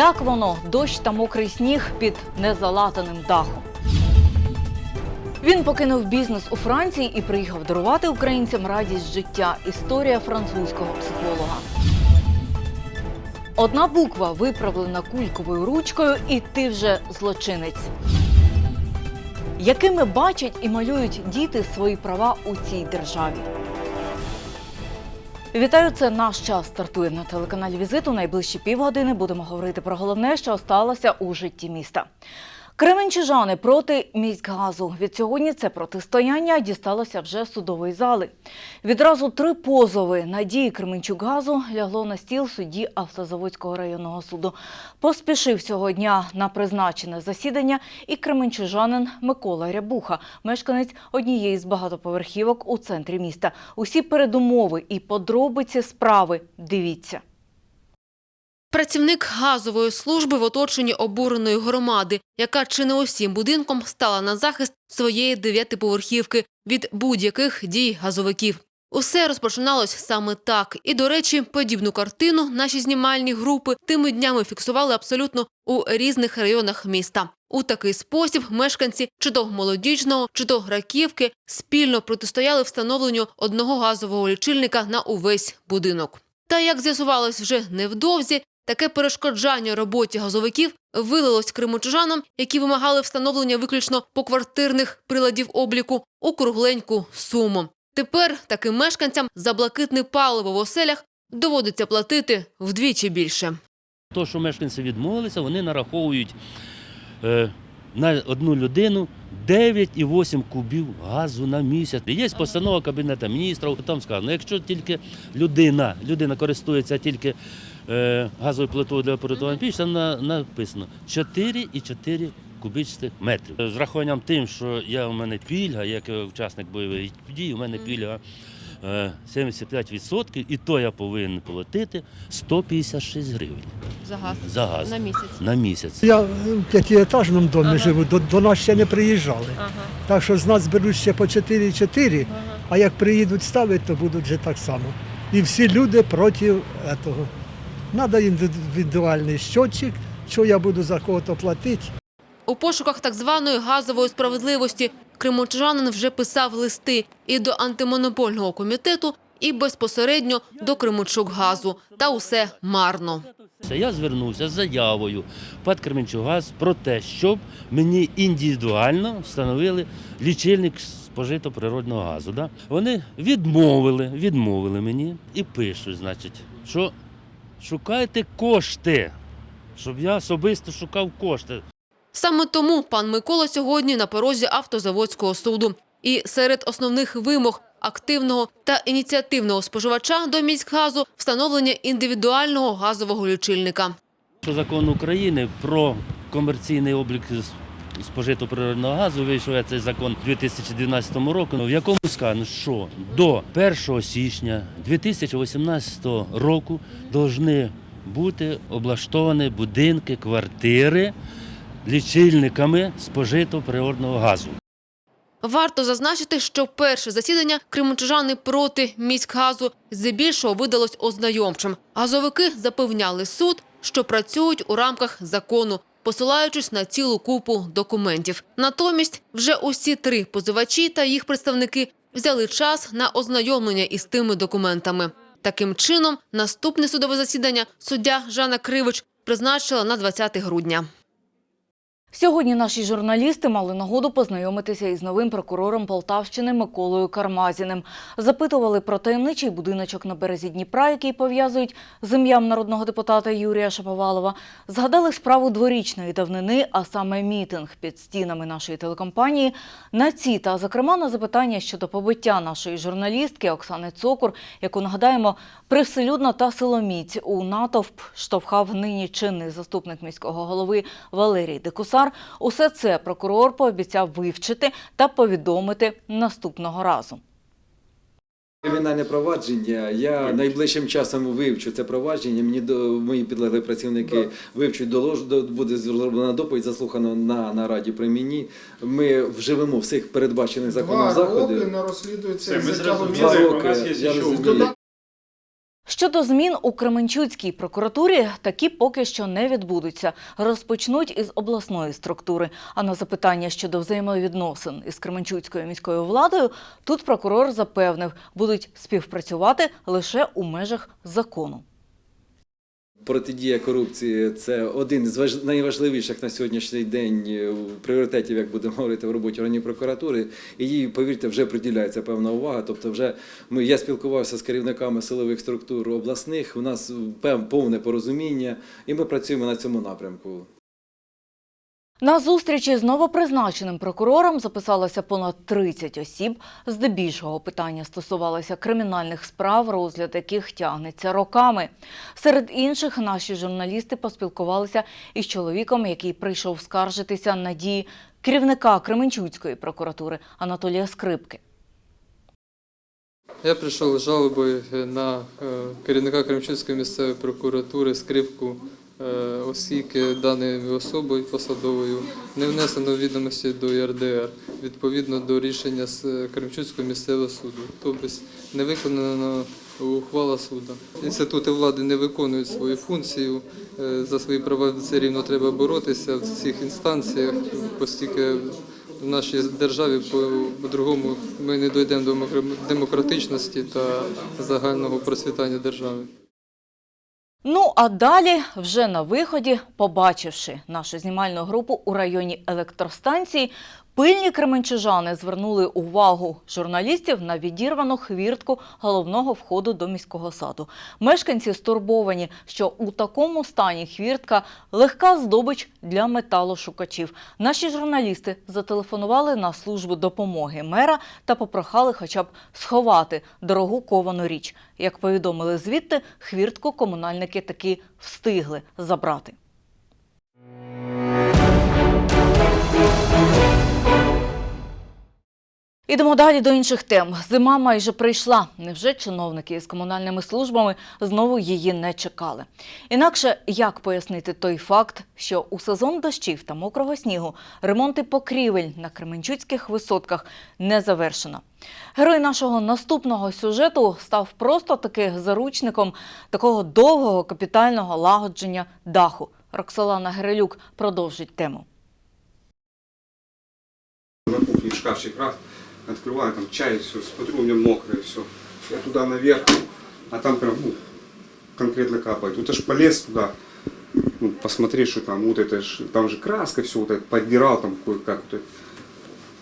Як воно дощ та мокрий сніг під незалатаним дахом? Він покинув бізнес у Франції і приїхав дарувати українцям радість життя. Історія французького психолога. Одна буква виправлена кульковою ручкою, і ти вже злочинець. Якими бачать і малюють діти свої права у цій державі? Вітаю, це наш час стартує на телеканалі Візиту. Найближчі півгодини будемо говорити про головне, що сталося у житті міста. Кременчужани проти міськгазу. Від сьогодні це протистояння дісталося вже судової зали. Відразу три позови надії Кременчугазу лягло на стіл судді Автозаводського районного суду. Поспішив цього дня на призначене засідання і кременчужанин Микола Рябуха, мешканець однієї з багатоповерхівок у центрі міста. Усі передумови і подробиці справи дивіться. Працівник газової служби в оточенні обуреної громади, яка чи не усім будинком стала на захист своєї дев'ятиповерхівки від будь-яких дій газовиків. Усе розпочиналось саме так. І, до речі, подібну картину наші знімальні групи тими днями фіксували абсолютно у різних районах міста. У такий спосіб мешканці чи то молодіжного, чи то раківки спільно протистояли встановленню одного газового лічильника на увесь будинок. Та як з'ясувалось вже невдовзі, таке перешкоджання роботі газовиків вилилось кримочужанам, які вимагали встановлення виключно поквартирних приладів обліку у кругленьку суму. Тепер таким мешканцям за блакитне паливо в оселях доводиться платити вдвічі більше. То, що мешканці відмовилися, вони нараховують е, на одну людину 9,8 кубів газу на місяць. Є постанова Кабінету міністрів, там сказано, якщо тільки людина, людина користується тільки газовою плитою для приготування піч, там на, написано 4,4 кубічних метрів. З рахуванням тим, що я у мене пільга, як учасник бойових дій, у мене пільга е, 75%, і то я повинен платити 156 гривень За газ за газ місяць. на місяць. Я в п'ятиетажному домі Ага. живу, до, до нас ще не приїжджали. Ага. Так що з нас беруть ще по 4,4, а як приїдуть ставити, то будуть вже так само. І всі люди проти цього. Треба індивідуальний щотчик, що я буду за кого-то платити. У пошуках так званої газової справедливості кримочужанин вже писав листи і до антимонопольного комітету, і безпосередньо до Кримочукгазу. Та усе марно. Я звернувся з заявою ПАД Кременчугаз про те, щоб мені індивідуально встановили лічильник спожито природного газу. Да? Вони відмовили, відмовили мені і пишуть, значить, що шукайте кошти, щоб я особисто шукав кошти. Саме тому пан Микола сьогодні на порозі автозаводського суду. І серед основних вимог активного та ініціативного споживача до міськгазу встановлення індивідуального газового лічильника. Закон України про комерційний облік спожитого природного газу вийшов цей закон у 2012 році, в якому сказано, що до 1 січня 2018 року повинні бути облаштовані будинки, квартири лічильниками спожитого природного газу. Варто зазначити, що перше засідання кримчужани проти міськгазу здебільшого видалось ознайомчим. Газовики запевняли суд, що працюють у рамках закону, посилаючись на цілу купу документів. Натомість вже усі три позивачі та їх представники взяли час на ознайомлення із тими документами. Таким чином, наступне судове засідання суддя Жанна Кривич призначила на 20 грудня. Сьогодні наші журналісти мали нагоду познайомитися із новим прокурором Полтавщини Миколою Кармазіним. Запитували про таємничий будиночок на березі Дніпра, який пов'язують з ім'ям народного депутата Юрія Шаповалова. Згадали справу дворічної давнини, а саме мітинг під стінами нашої телекомпанії. На ці та, зокрема, на запитання щодо побиття нашої журналістки Оксани Цокур, яку нагадаємо, привселюдно та силоміць у натовп штовхав нині чинний заступник міського голови Валерій Декусар. Усе це прокурор пообіцяв вивчити та повідомити наступного разу. Кримінальне провадження. Я найближчим часом вивчу це провадження. Мені до мої підлеглі працівники вивчуть долож буде зроблена доповідь, заслухана на нараді при мені. Ми вживемо всіх передбачених законом Два роки не розслідується Це ми взяття Два об'єкт. у нас роки. Я розумію. Щодо змін у Кременчуцькій прокуратурі, такі поки що не відбудуться. Розпочнуть із обласної структури. А на запитання щодо взаємовідносин із Кременчуцькою міською владою, тут прокурор запевнив, будуть співпрацювати лише у межах закону. Протидія корупції це один з важ- найважливіших на сьогоднішній день е, пріоритетів, як будемо говорити, в роботі органів прокуратури. І їй, повірте, вже приділяється певна увага. Тобто, вже ми я спілкувався з керівниками силових структур обласних. У нас повне порозуміння, і ми працюємо на цьому напрямку. На зустрічі з новопризначеним прокурором записалося понад 30 осіб. Здебільшого питання стосувалося кримінальних справ, розгляд яких тягнеться роками. Серед інших наші журналісти поспілкувалися із чоловіком, який прийшов скаржитися на дії керівника Кременчуцької прокуратури Анатолія Скрипки. Я прийшов з жалобою на е, керівника Кремчинської місцевої прокуратури скрипку, оскільки даною особою посадовою не внесено відомості до ЄРДР відповідно до рішення з е, Кремчуцького місцевого суду. Тобто не виконана ухвала суду. Інститути влади не виконують свою функцію. е, За свої права все рівно треба боротися в цих інстанціях, оскільки в нашій державі по-другому ми не дійдемо до демократичності та загального процвітання держави. Ну а далі, вже на виході, побачивши нашу знімальну групу у районі електростанції, пильні кременчужани звернули увагу журналістів на відірвану хвіртку головного входу до міського саду. Мешканці стурбовані, що у такому стані хвіртка легка здобич для металошукачів. Наші журналісти зателефонували на службу допомоги мера та попрохали хоча б сховати дорогу ковану річ. Як повідомили звідти, хвіртку комунальники таки встигли забрати. Ідемо далі до інших тем. Зима майже прийшла. Невже чиновники з комунальними службами знову її не чекали? Інакше як пояснити той факт, що у сезон дощів та мокрого снігу ремонти покрівель на Кременчуцьких висотках не завершено? Герой нашого наступного сюжету став просто таки заручником такого довгого капітального лагодження даху. Роксолана Грилюк продовжить тему. Шкафчик раз, открываю, там чай, все, смотрю, у меня мокрое все. Я туда наверх, а там прям, ну, конкретно капает. Вот я ж полез туда, ну, посмотреть, что там, вот это ж, там же краска, все, вот это поддирал там кое-как. Вот это,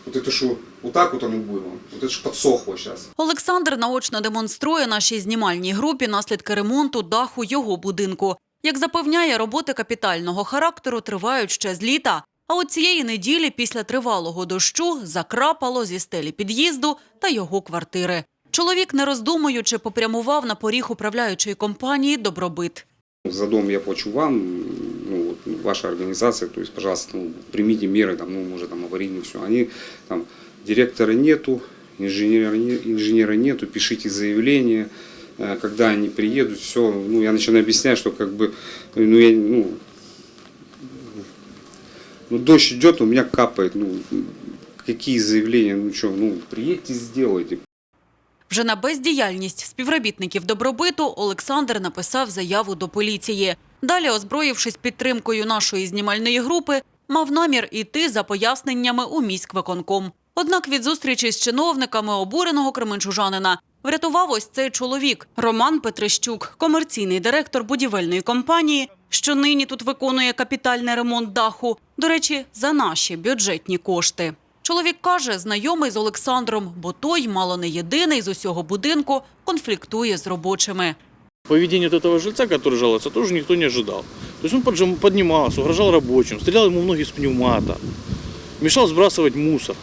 вот это что, вот так вот оно было, вот это ж подсохло сейчас. Олександр наочно демонструє нашій знімальній групі наслідки ремонту даху його будинку. Як запевняє, роботи капітального характеру тривають ще з літа. А от цієї неділі після тривалого дощу закрапало зі стелі під'їзду та його квартири. Чоловік, не роздумуючи, попрямував на поріг управляючої компанії «Добробит». За дом я плачу вам, ну, вот, ваша организация, то есть, пожалуйста, ну, примите меры, там, ну, может, там, аварийные, все. Они, там, директора нету, инженера, не- инженера нету, пишите заявление, Э, когда они приедут, все, ну, я начинаю объяснять, что, как бы, ну, я, ну, ну, дождь идет, у меня капает, ну, какие заявления, ну, что, ну, приедьте, сделайте, Вже на бездіяльність співробітників добробиту Олександр написав заяву до поліції. Далі, озброївшись підтримкою нашої знімальної групи, мав намір іти за поясненнями у міськвиконком. Однак від зустрічі з чиновниками обуреного кременчужанина врятував ось цей чоловік Роман Петрищук, комерційний директор будівельної компанії, що нині тут виконує капітальний ремонт даху. До речі, за наші бюджетні кошти. Чоловік каже, знайомий з Олександром, бо той, мало не єдиний з усього будинку, конфліктує з робочими. Поведение вот этого жильца, который жалуется, тоже никто не ожидал. То есть он поджим- поднимался, угрожал рабочим, стрелял ему в ноги с пневмата, мешал сбрасывать мусор.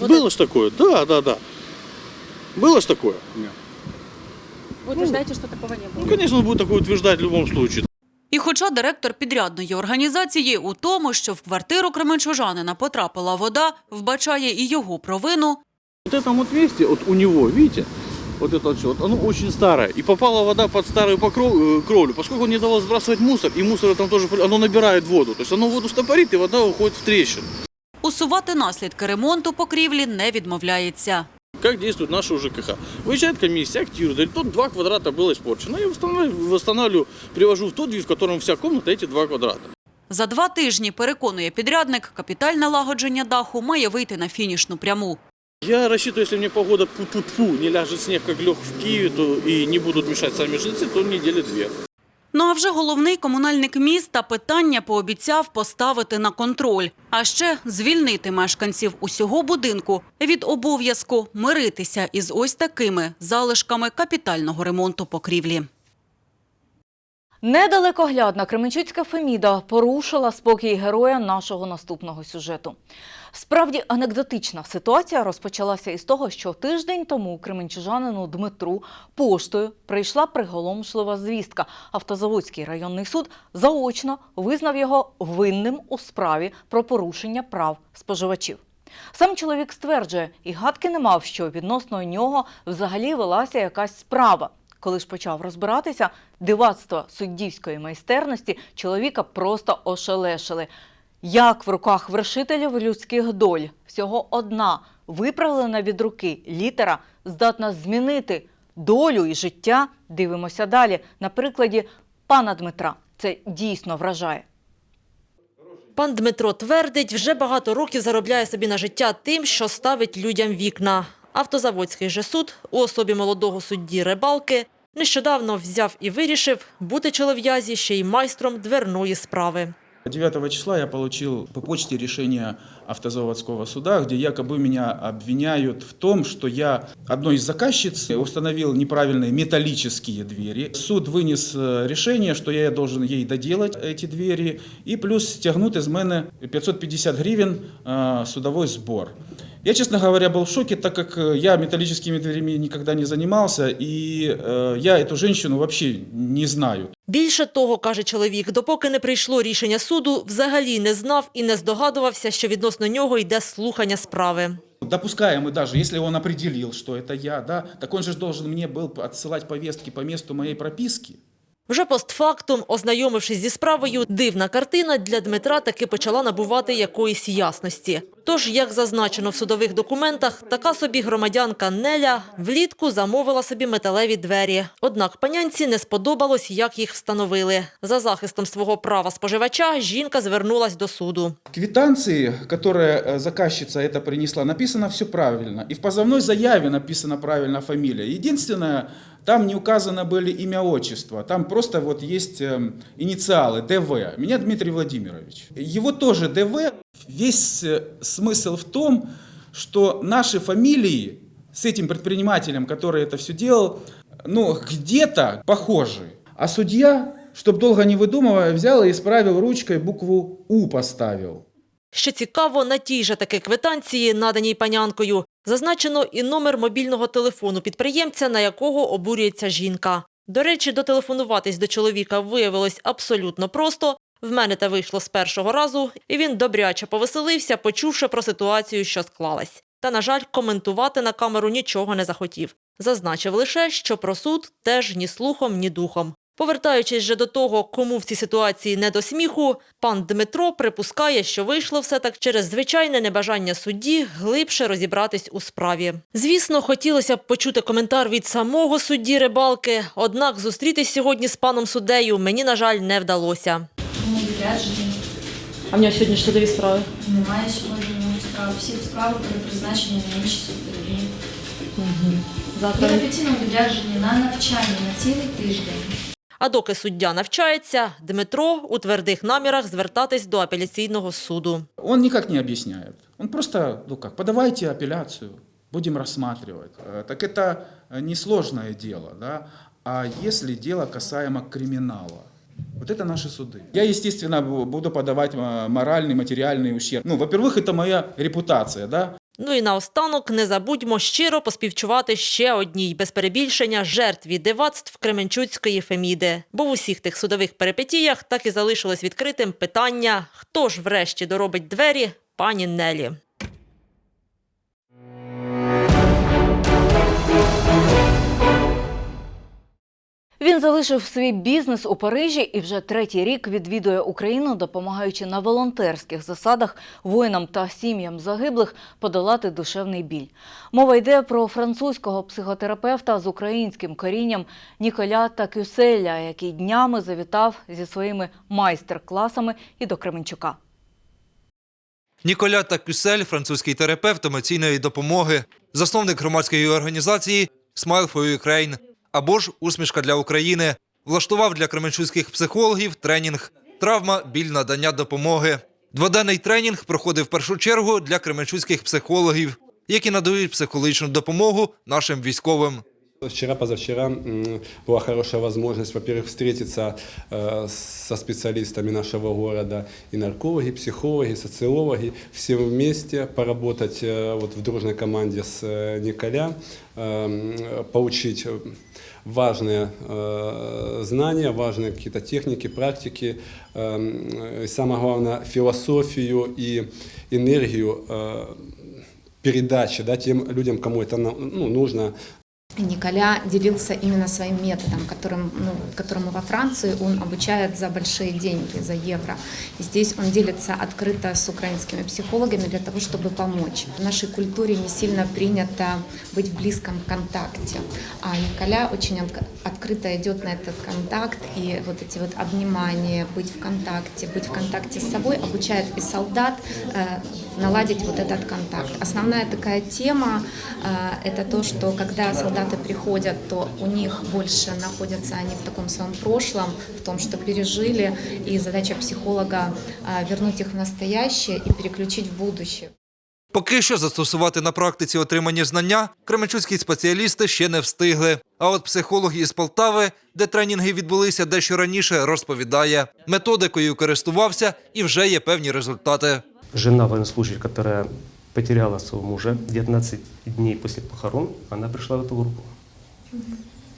Было ж такое? Да, да, да. Было ж такое? Вы утверждаете, что такого не было? Ну, конечно, он будет такое утверждать в любом случае. І хоча директор підрядної організації у тому, що в квартиру кременчужанина потрапила вода, вбачає і його провину, Вот этом вот месте, вот у него, видите, вот это вот все, вот оно очень старое. И попала вода под старую покров, э, кровлю, поскольку он не давал сбрасывать мусор, и мусор там тоже, оно набирает воду. То есть оно воду стопорит, и вода уходит в трещину. усувати наслідки ремонту покрівлі не відмовляється. Как действует наша ЖКХ? Выезжает комиссия, актирует, говорит, тут два квадрата было испорчено. Я восстанавливаю, восстанавливаю, привожу в тот вид, в котором вся комната, эти два квадрата. За два тижні, переконує підрядник, капітальне лагодження даху має вийти на фінішну пряму. Я рассчитываю, если мне погода пу-пу-пу, не ляжет снег, как лег в Киеве, то и не будут мешать сами жильцы, то недели две. Ну а вже головний комунальник міста питання пообіцяв поставити на контроль, а ще звільнити мешканців усього будинку від обов'язку миритися із ось такими залишками капітального ремонту покрівлі. Недалекоглядна Кременчуцька Феміда порушила спокій героя нашого наступного сюжету. Справді анекдотична ситуація розпочалася із того, що тиждень тому кременчужанину Дмитру поштою прийшла приголомшлива звістка. Автозаводський районний суд заочно визнав його винним у справі про порушення прав споживачів. Сам чоловік стверджує, і гадки не мав, що відносно нього взагалі велася якась справа. Коли ж почав розбиратися, дивацтво суддівської майстерності чоловіка просто ошелешили. Як в руках вершителів людських доль всього одна виправлена від руки літера здатна змінити долю і життя, дивимося далі. На прикладі пана Дмитра. Це дійсно вражає. Пан Дмитро твердить, вже багато років заробляє собі на життя тим, що ставить людям вікна. Автозаводський же суд у особі молодого судді Рибалки нещодавно взяв і вирішив бути чолов'язі ще й майстром дверної справи. 9 числа я получил по почте решение автозаводского суда, где якобы меня обвиняют в том, что я одной из заказчиц установил неправильные металлические двери. Суд вынес э, решение, что я должен ей доделать эти двери и плюс стягнуть из мене 550 гривен э, судовой сбор. Я, честно говоря, был в шоке, так как э, я металлическими дверями никогда не занимался, и э, я эту женщину вообще не знаю. Більше того, каже чоловік, допоки не прийшло рішення суду, взагалі не знав і не здогадувався, що відносно нього йде слухання справи. Допускаем и даже, если он определил, что это я, да, так он же должен мне был отсылать повестки по месту моей прописки. Вже постфактум, ознайомившись зі справою, дивна картина для Дмитра таки почала набувати якоїсь ясності. Тож, як зазначено в судових документах, така собі громадянка Неля влітку замовила собі металеві двері. Однак панянці не сподобалось, як їх встановили. За захистом свого права споживача жінка звернулась до суду. В квитанции, которая э, заказчица это принесла, написано все правильно. И в позывной заяве написана правильно фамилия. Единственное, там не указано были имя, отчество. Там просто вот есть эм, инициалы ДВ. Меня Дмитрий Владимирович. Его тоже ДВ. Весь э, смысл в том, что наши фамилии с этим предпринимателем, который это все делал, ну, где-то похожи. А судья, чтобы долго не выдумывая, взял и исправил ручкой букву «У» поставил. Що цікаво, на тій же таки квитанції, наданій панянкою, зазначено і номер мобільного телефону підприємця, на якого обурюється жінка. До речі, дотелефонуватись до чоловіка виявилось абсолютно просто. В мене те вийшло з першого разу, і він добряче повеселився, почувши про ситуацію, що склалась. Та, на жаль, коментувати на камеру нічого не захотів. Зазначив лише, що про суд теж ні слухом, ні духом. Повертаючись же до того, кому в цій ситуації не до сміху, пан Дмитро припускає, що вийшло все так через звичайне небажання судді глибше розібратись у справі. Звісно, хотілося б почути коментар від самого судді рибалки, однак зустрітись сьогодні з паном суддею мені, на жаль, не вдалося. А в нього сьогодні ж судові справи. Немає сьогодні нових справ. Всі справи були призначені на інші суди. Він офіційно відряджені на навчання на цілий тиждень. А доки суддя навчається, Дмитро у твердих намірах звертатись до апеляційного суду. Он никак не объясняет. Он просто, ну как, подавайте апелляцию, будем рассматривать. Э, Так это э, несложное дело, да. А если дело касаемо криминала? Вот это наши суды. Я, естественно, бу- буду подавать э, моральный, материальный ущерб. Ну, во-первых, это моя репутация, да. Ну і наостанок не забудьмо щиро поспівчувати ще одній без перебільшення жертві дивацтв Кременчуцької Феміди. Бо в усіх тих судових перипетіях так і залишилось відкритим питання, хто ж врешті доробить двері пані Нелі. Він залишив свій бізнес у Парижі і вже третій рік відвідує Україну, допомагаючи на волонтерських засадах воїнам та сім'ям загиблих подолати душевний біль. Мова йде про французького психотерапевта з українським корінням Ніколя Такюселя, який днями завітав зі своїми майстер-класами і до Кременчука. Ніколя Такюсель, французький терапевт емоційної допомоги, засновник громадської організації Smile for Ukraine або ж Усмішка для України, влаштував для кременчуцьких психологів тренінг Травма, біль надання допомоги. Дводенний тренінг проходив першу чергу для кременчуцьких психологів, які надають психологічну допомогу нашим військовим. Вчера, позавчера была хорошая возможность, во-первых, встретиться э, со специалистами нашего города, и наркологи, психологи, социологи, всем вместе поработать э, вот в дружной команде с э, Николя, получить важные знания, важные какие-то техники, практики, и самое главное, философию и энергию передачи да, тем людям, кому это ну, нужно, Николя делился именно своим методом, которым, ну, которому во Франции он обучает за большие деньги, за евро. И здесь он делится открыто с украинскими психологами для того, чтобы помочь. В нашей культуре не сильно принято быть в близком контакте, а Николя очень отк- открыто идет на этот контакт, и вот эти вот обнимания, быть в контакте, быть в контакте с собой обучает и солдат э, наладить вот этот контакт. Основная такая тема э, это то, что когда солдаты приходят, то у них больше находятся они в таком своем прошлом, в том, что пережили, и задача психолога вернуть их в настоящее и переключить в будущее. Поки що застосувати на практиці отримані знання кременчуцькі спеціалісти ще не встигли. А от психолог із Полтави, де тренінги відбулися дещо раніше, розповідає, методикою користувався і вже є певні результати. Жена военнослужащая, которая потеряла своего мужа 19 дней после похорон, она пришла в эту группу.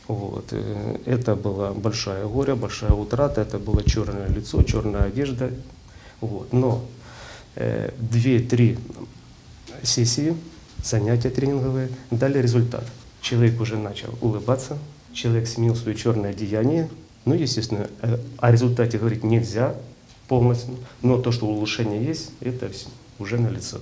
Вот. э, Это было большое горе, большая утрата, это было черное лицо, черная одежда. Вот. Но э, две-три сессии, занятия тренинговые дали результат. Человек уже начал улыбаться, человек сменил свое черное одеяние. Ну, естественно, э, о результате говорить нельзя полностью, но то, что улучшение есть, это уже налицо.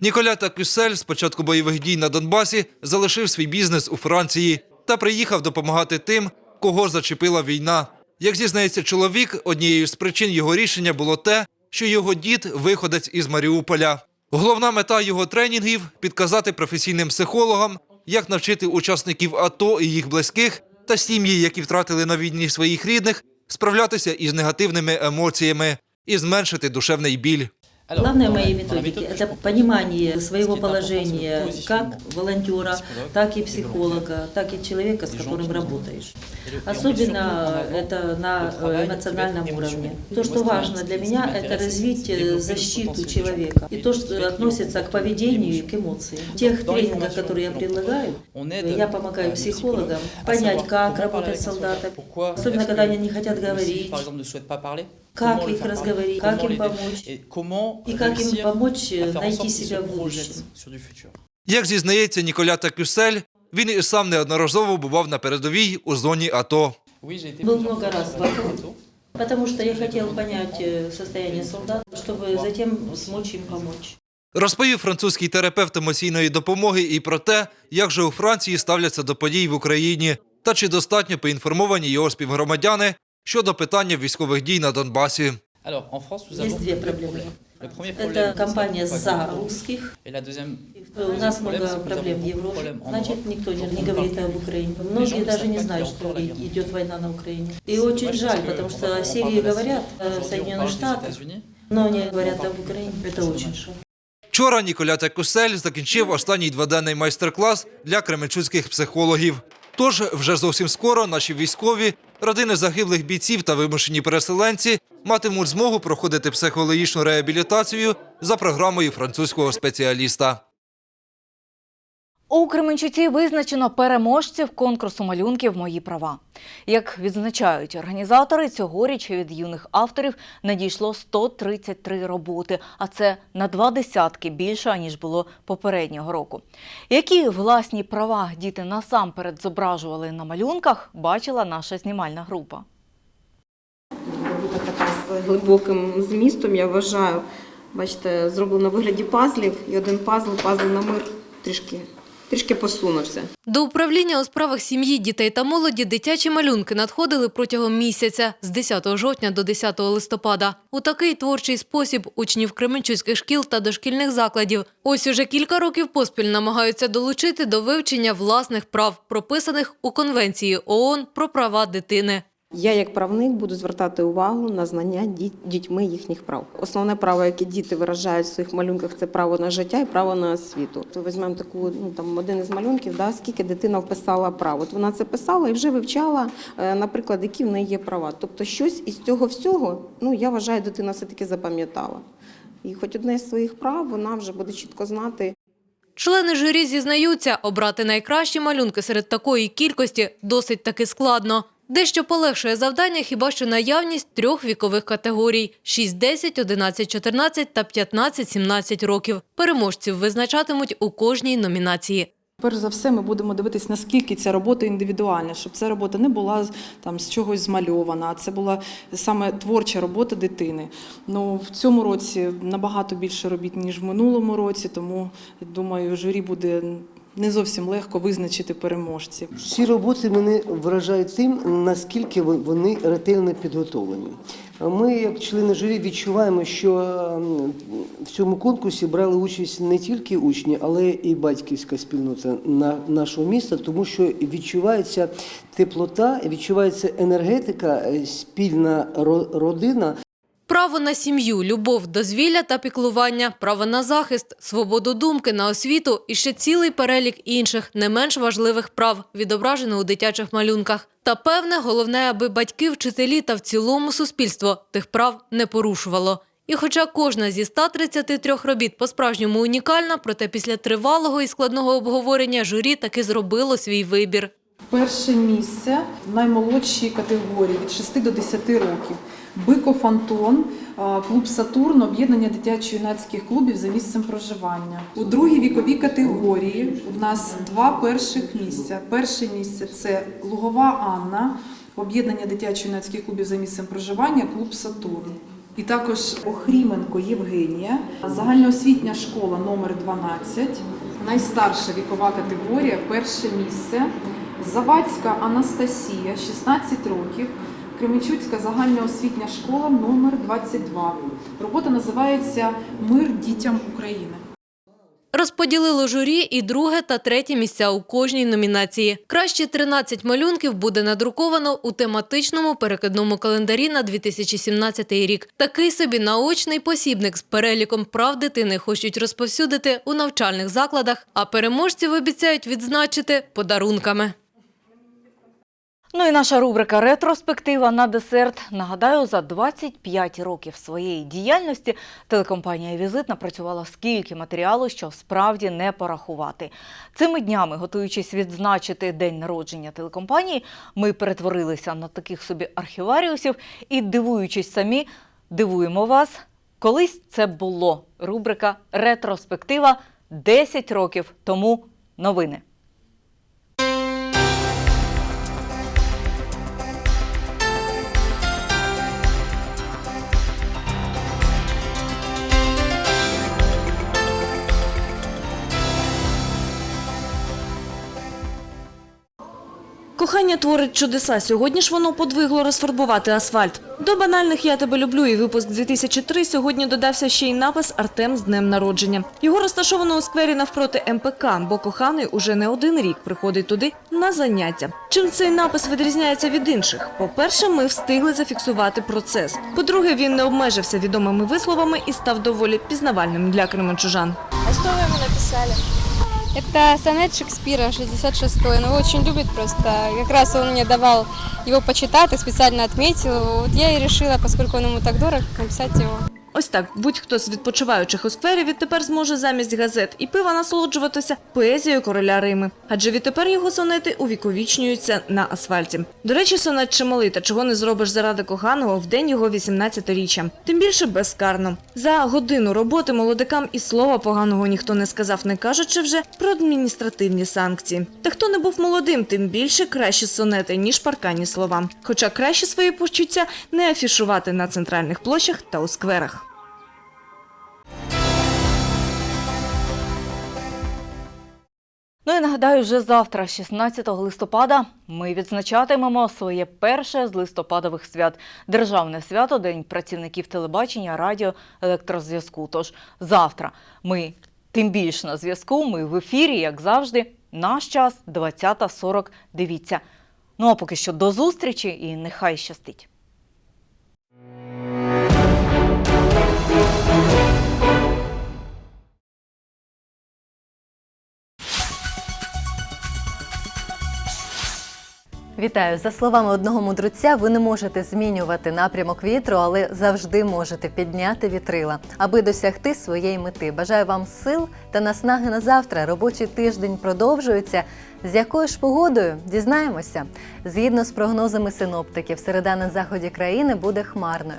Ніколя Такюсель з початку бойових дій на Донбасі залишив свій бізнес у Франції та приїхав допомагати тим, кого зачепила війна. Як зізнається чоловік, однією з причин його рішення було те, що його дід виходець із Маріуполя. Головна мета його тренінгів підказати професійним психологам, як навчити учасників АТО і їх близьких та сім'ї, які втратили на війні своїх рідних, справлятися із негативними емоціями і зменшити душевний біль. Главное в моей методике – это понимание своего положения как волонтера, так и психолога, так и человека, с которым работаешь. Особенно это на э, эмоциональном уровне. То, что важно для меня, это развить защиту человека. И то, что относится к поведению и к эмоциям. В тех тренингах, которые я предлагаю, я помогаю психологам понять, как работать с солдатами. Особенно, когда они не хотят говорить, как их разговорить, как им помочь, и как им помочь э, найти себя в будущем. Як зізнається Ніколя Такюсель, він і сам неодноразово бував на передовій у зоні АТО. Был много раз в АТО, потому что я хотел понять э, состояние солдат, чтобы затем смочь им помочь. Розповів французький терапевт емоційної допомоги і про те, як же у Франції ставляться до подій в Україні, та чи достатньо поінформовані його співгромадяни щодо питання військових дій на Донбасі. Есть две проблемы. Это компания за русских. У нас много проблем в Европе. Значит, никто не, не говорит об Украине. Многие даже не знают, что и- идет война на Украине. И очень жаль, потому что о Сирии говорят, э, Соединенные Штаты, но не говорят об Украине. Это очень жаль. Вчора Ніколя Такусель закінчив останній дводенний майстер-клас для кременчуцьких психологів. Тож вже зовсім скоро наші військові, родини загиблих бійців та вимушені переселенці матимуть змогу проходити психологічну реабілітацію за програмою французького спеціаліста. У Кременчуці визначено переможців конкурсу малюнків Мої права. Як відзначають організатори, цьогоріч від юних авторів надійшло 133 роботи, а це на два десятки більше, ніж було попереднього року. Які власні права діти насамперед зображували на малюнках, бачила наша знімальна група. робота така з глибоким змістом, я вважаю. Бачите, зроблено в вигляді пазлів, і один пазл, пазл на мир трішки, трішки посунувся. До управління у справах сім'ї, дітей та молоді дитячі малюнки надходили протягом місяця з 10 жовтня до 10 листопада. У такий творчий спосіб учнів кременчуцьких шкіл та дошкільних закладів ось уже кілька років поспіль намагаються долучити до вивчення власних прав, прописаних у Конвенції ООН про права дитини. Я, як правник, буду звертати увагу на знання дітьми їхніх прав. Основне право, яке діти виражають в своїх малюнках, це право на життя і право на освіту. То візьмемо таку, ну там один із малюнків, да, скільки дитина вписала прав. От вона це писала і вже вивчала, е, наприклад, які в неї є права. Тобто, щось із цього всього, ну я вважаю, дитина все таки запам'ятала. І хоч одне з своїх прав вона вже буде чітко знати, Члени журі зізнаються, обрати найкращі малюнки серед такої кількості досить таки складно. Дещо полегшує завдання хіба що наявність трьох вікових категорій – 6, 10, 11, 14 та 15, 17 років. Переможців визначатимуть у кожній номінації. Перш за все, ми будемо дивитись, наскільки ця робота індивідуальна, щоб ця робота не була там з чогось змальована, а це була саме творча робота дитини. Ну в цьому році набагато більше робіт ніж в минулому році, тому думаю, журі буде не зовсім легко визначити переможців. Ці роботи мене вражають тим, наскільки вон- вони ретельно підготовлені. Ми, як члени журі, відчуваємо, що ем, в цьому конкурсі брали участь не тільки учні, але і батьківська спільнота на- нашого міста, тому що відчувається теплота, відчувається енергетика, е, спільна ро- родина. Право на сім'ю, любов, дозвілля та піклування, право на захист, свободу думки, на освіту і ще цілий перелік інших, не менш важливих прав, відображено у дитячих малюнках. Та певне, головне, аби батьки, вчителі та в цілому суспільство тих прав не порушувало. І хоча кожна зі 133 робіт по-справжньому унікальна, проте після тривалого і складного обговорення журі таки зробило свій вибір. Перше місце в наймолодшій категорії від 6 до 10 років. Биков Антон, клуб Сатурн, об'єднання дитячо-юнацьких клубів за місцем проживання. У другій віковій категорії в нас два перших місця. Перше місце це Лугова Анна, об'єднання дитячо-юнацьких клубів за місцем проживання, клуб Сатурн. І також Охріменко Євгенія, загальноосвітня школа номер 12, найстарша вікова категорія, перше місце. Завадська Анастасія, 16 років, Кременчуцька загальноосвітня школа номер 22. Робота називається Мир дітям України. Розподілило журі і друге та третє місця у кожній номінації. Кращі 13 малюнків буде надруковано у тематичному перекидному календарі на 2017 рік. Такий собі наочний посібник з переліком прав дитини хочуть розповсюдити у навчальних закладах, а переможців обіцяють відзначити подарунками. Ну і наша рубрика Ретроспектива на десерт. Нагадаю, за 25 років своєї діяльності телекомпанія Візит напрацювала скільки матеріалу, що справді не порахувати. Цими днями, готуючись відзначити день народження телекомпанії, ми перетворилися на таких собі архіваріусів і, дивуючись самі, дивуємо вас. Колись це було. Рубрика Ретроспектива 10 років тому новини. Кохання творить чудеса. Сьогодні ж воно подвигло розфарбувати асфальт. До банальних «Я тебе люблю» і випуск 2003 сьогодні додався ще й напис «Артем з днем народження». Його розташовано у сквері навпроти МПК, бо коханий уже не один рік приходить туди на заняття. Чим цей напис відрізняється від інших? По-перше, ми встигли зафіксувати процес. По-друге, він не обмежився відомими висловами і став доволі пізнавальним для кременчужан. А что вы ему написали? Это сонет Шекспира, 66-й. Он его очень любит просто. Как раз он мне давал его почитать и специально отметил. Вот я и решила, поскольку он ему так дорог, написать его. Ось так будь-хто з відпочиваючих у сквері відтепер зможе замість газет і пива насолоджуватися поезією короля Рими. Адже відтепер його сонети увіковічнюються на асфальті. До речі, сонет чималий, та чого не зробиш заради коханого в день його 18-річчя. Тим більше безкарно. За годину роботи молодикам і слова поганого ніхто не сказав, не кажучи вже про адміністративні санкції. Та хто не був молодим, тим більше кращі сонети, ніж паркані слова. Хоча краще свої почуття не афішувати на центральних площах та у скверах. Ну і нагадаю, вже завтра, 16 листопада, ми відзначатимемо своє перше з листопадових свят Державне свято День працівників телебачення, радіо, електрозв'язку. Тож завтра ми тим більш на зв'язку. Ми в ефірі, як завжди. Наш час 20.40. Дивіться. Ну а поки що до зустрічі і нехай щастить. Вітаю! За словами одного мудруця, ви не можете змінювати напрямок вітру, але завжди можете підняти вітрила, аби досягти своєї мети. Бажаю вам сил та наснаги на завтра. Робочий тиждень продовжується. З якою ж погодою дізнаємося? Згідно з прогнозами синоптиків, середа на заході країни буде хмарною.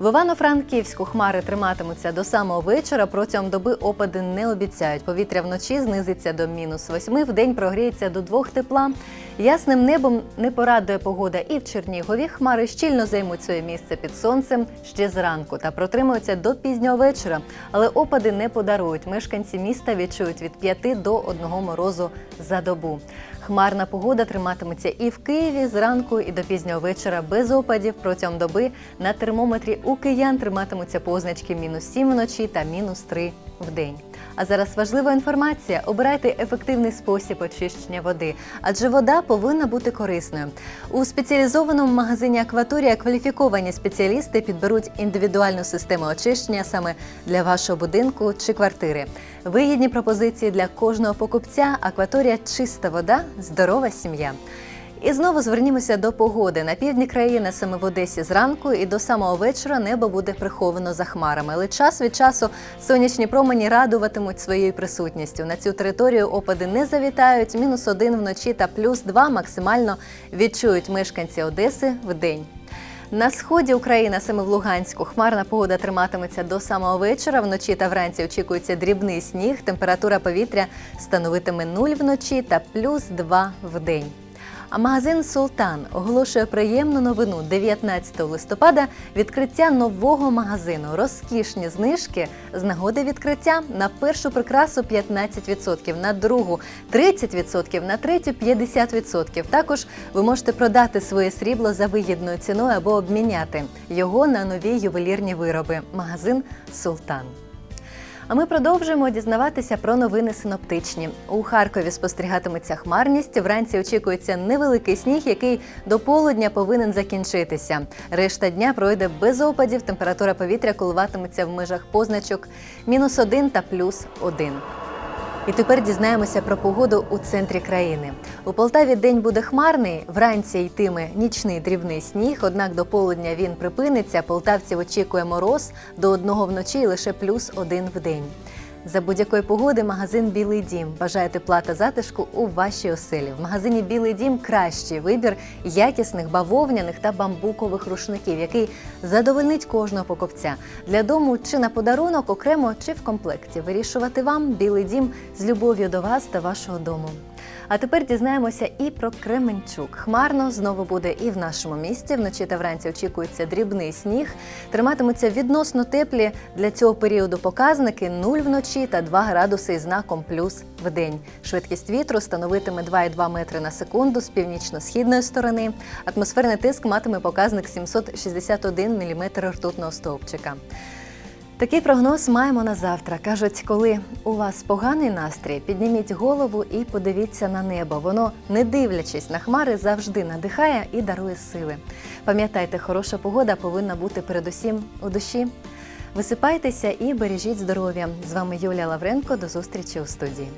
В Івано-Франківську хмари триматимуться до самого вечора. Протягом доби опади не обіцяють. Повітря вночі знизиться до мінус 8, в день прогріється до 2 тепла. Ясним небом не порадує погода і в Чернігові. Хмари щільно займуть своє місце під сонцем ще зранку та протримуються до пізнього вечора. Але опади не подарують. Мешканці міста відчують від 5 до 1 морозу за добу. Хмарна погода триматиметься і в Києві зранку, і до пізнього вечора без опадів. Протягом доби на термометрі у киян триматимуться позначки мінус 7 вночі та мінус 3 в день. А зараз важлива інформація: обирайте ефективний спосіб очищення води, адже вода повинна бути корисною. У спеціалізованому магазині Акваторія кваліфіковані спеціалісти підберуть індивідуальну систему очищення саме для вашого будинку чи квартири. Вигідні пропозиції для кожного покупця. Акваторія чиста вода, здорова сім'я. І знову звернімося до погоди. На півдні країни, саме в Одесі зранку і до самого вечора небо буде приховано за хмарами. Але час від часу сонячні промені радуватимуть своєю присутністю. На цю територію опади не завітають. Мінус один вночі та плюс два максимально відчують мешканці Одеси в день. На сході України, саме в Луганську, хмарна погода триматиметься до самого вечора. Вночі та вранці очікується дрібний сніг. Температура повітря становитиме 0 вночі та плюс 2 в день. А магазин Султан оголошує приємну новину 19 листопада відкриття нового магазину. Розкішні знижки з нагоди відкриття на першу прикрасу 15%, на другу 30%, на третю 50%. Також ви можете продати своє срібло за вигідною ціною або обміняти його на нові ювелірні вироби. Магазин Султан. А ми продовжуємо дізнаватися про новини синоптичні. У Харкові спостерігатиметься хмарність. Вранці очікується невеликий сніг, який до полудня повинен закінчитися. Решта дня пройде без опадів. Температура повітря коливатиметься в межах позначок мінус один та плюс 1. І тепер дізнаємося про погоду у центрі країни. У Полтаві день буде хмарний, вранці йтиме нічний дрібний сніг, однак до полудня він припиниться. Полтавців очікує мороз до одного вночі лише плюс один в день. За будь-якої погоди магазин Білий дім бажає тепла та затишку у вашій оселі. В магазині Білий дім кращий вибір якісних бавовняних та бамбукових рушників, який задовольнить кожного покупця для дому чи на подарунок, окремо чи в комплекті. Вирішувати вам Білий дім з любов'ю до вас та вашого дому. А тепер дізнаємося і про Кременчук. Хмарно знову буде і в нашому місті. Вночі та вранці очікується дрібний сніг. Триматимуться відносно теплі для цього періоду показники 0 вночі та 2 градуси із знаком плюс в день. Швидкість вітру становитиме 2,2 метри на секунду з північно-східної сторони. Атмосферний тиск матиме показник 761 мм ртутного стовпчика. Такий прогноз маємо на завтра. Кажуть, коли у вас поганий настрій, підніміть голову і подивіться на небо. Воно, не дивлячись на хмари, завжди надихає і дарує сили. Пам'ятайте, хороша погода повинна бути передусім у душі. Висипайтеся і бережіть здоров'я. З вами Юлія Лавренко. До зустрічі у студії.